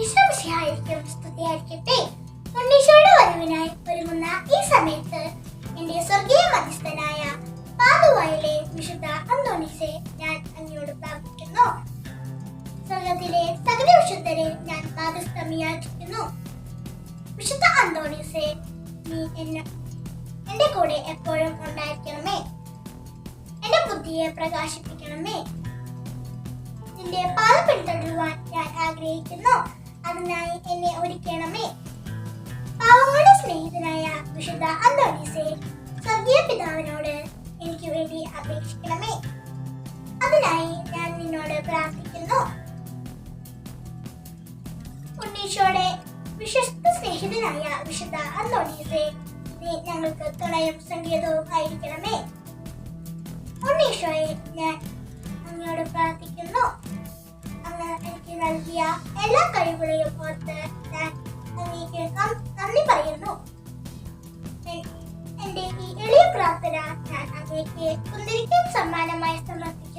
ഈശ്വരസിഹായിരിക്കും സ്തുതിയായിരിക്കട്ടെ. ഉണ്ണീശോയുടെ വരവിനായി ഒരുങ്ങുന്ന ഈ സമയത്ത് എന്റെ സ്വർഗീയ മധ്യസ്ഥനായ പാതുവായിലെ വിശുദ്ധ അന്തോണിസെ ഞാൻ അങ്ങയോട് പ്രാർത്ഥിക്കുന്നു. സ്വർഗത്തിലെ സകല വിശുദ്ധരെ ഞാൻ പാദസ്തമിയാചിക്കുന്നു വിശുദ്ധ അന്തോണിസെ നീ എന്നെ എന്റെ കൂടെ എപ്പോഴും ഉണ്ടായിരിക്കണമേ. എന്റെ ബുദ്ധിയെ പ്രകാശിപ്പിക്കണമേ. നിന്റെ പാദം പിന്തുടരുവാൻ ഞാൻ ആഗ്രഹിക്കുന്നു. അതിനായി എന്നെ ഒരുക്കണമേ. പാവങ്ങളുടെ സ്നേഹിതനായ വിശുദ്ധ അന്തോണീസെ സ്വർഗീയ പിതാവിനോട് എനിക്ക് വേണ്ടി അപേക്ഷിക്കണമേ. അതിനായി ഞാൻ നിന്നോട് പ്രാർത്ഥിക്കുന്നു. ഉണ്ണീശോടെ വിശ്വസ്ത സ്നേഹിതനായ വിശുദ്ധ അന്തോണീസെ നീ ഞങ്ങൾക്ക് തുണയും സംഗീതവും ആയിരിക്കണമേ. ഉണ്ണീശോയെ ഞാൻ നൽകിയ എല്ലാ കഴിവുകളെയും ഓർത്ത് ഞാൻ അങ്ങേക്ക് നന്ദി പറയുന്നു. എന്റെ ഈ എളിയ പ്രാർത്ഥന ഞാൻ അങ്ങേക്ക് കുന്തിരിക്കാൻ സമ്മാനമായി സമർപ്പിക്കുന്നു